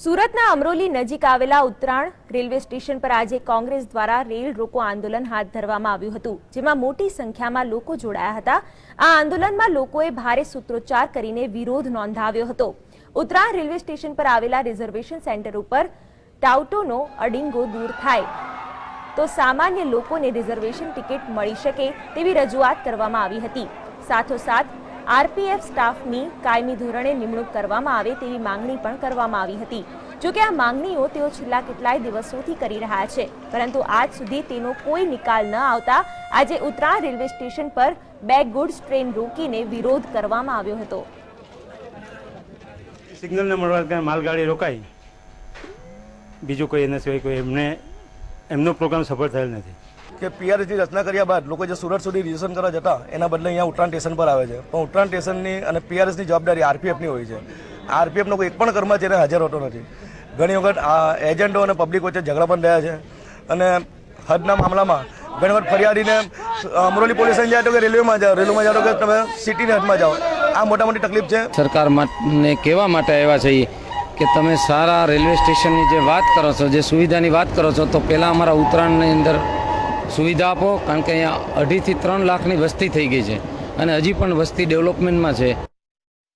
સુરતના અમરોલી નજીક આવેલા ઉત્તરાણ રેલવે સ્ટેશન પર આજે કોંગ્રેસ દ્વારા રેલ રોકો આંદોલન હાથ ધરવામાં આવ્યું હતું, જેમાં મોટી સંખ્યામાં લોકો જોડાયા હતા. આ આંદોલનમાં લોકોએ ભારે સૂત્રોચ્ચાર કરીને વિરોધ નોંધાવ્યો હતો. ઉત્તરાણ રેલવે સ્ટેશન પર આવેલા રિઝર્વેશન સેન્ટર ઉપર ટાઉટોનો અડિંગો દૂર થાય. તો સામાન્ય લોકોને રિઝર્વેશન ટિકિટ મળી શકે તેવી રજૂઆત કરવામાં આવી હતી. સાથોસાથ આરપીએફ સ્ટાફની કાયમી ધોરણે નિમણૂક કરવામાં આવે તેવી માંગણી પણ કરવામાં આવી હતી. જોકે આ માંગણીઓ તેઓ છેલ્લા કેટલાય દિવસોથી કરી રહ્યા છે, પરંતુ આજ સુધી તેનો કોઈ નિકાલ ન આવતા આજે ઉત્તરાણ રેલવે સ્ટેશન પર બે ગુડ્સ ટ્રેન રોકીને વિરોધ કરવામાં આવ્યો હતો. સિગ્નલને મળવા માલગાડી રોકાઈ. બીજું કોઈ એના સિવાય કોઈ એમને, એમનો પ્રોગ્રામ સફળ થયેલ નથી. કે પીઆરએસની રચના કર્યા બાદ લોકો જે સુરત સુધી રિઝર્વેશન કરવા જતા, એના બદલે અહીંયા ઉત્તરાયણ સ્ટેશન પર આવે છે. પણ ઉત્તરાયણ સ્ટેશનની અને પીઆરએસની જવાબદારી આરપીએફની હોય છે. આરપીએફનો કોઈ એક પણ કર્મચારી હાજર હોતો નથી. ઘણી વખત આ એજન્ટો અને પબ્લિક વચ્ચે ઝઘડા પણ થયા છે. અને હદના મામલામાં ઘણી વખત ફરિયાદીને અમરોલી પોલીસ જાય તો કે રેલવેમાં જાઓ રેલવેમાં જાઓ કે તમે સિટીની હદમાં જાઓ. આ મોટા મોટી તકલીફ છે. સરકાર ને કહેવા માટે આવ્યા છે કે તમે સારા રેલવે સ્ટેશનની જે વાત કરો છો, જે સુવિધાની વાત કરો છો, તો પહેલાં અમારા ઉત્તરાયણની અંદર સુવિધા આપો, કારણ કે અહીંયા અઢીથી ત્રણ લાખની વસ્તી થઈ ગઈ છે અને હજી પણ વસ્તી ડેવલપમેન્ટમાં છે.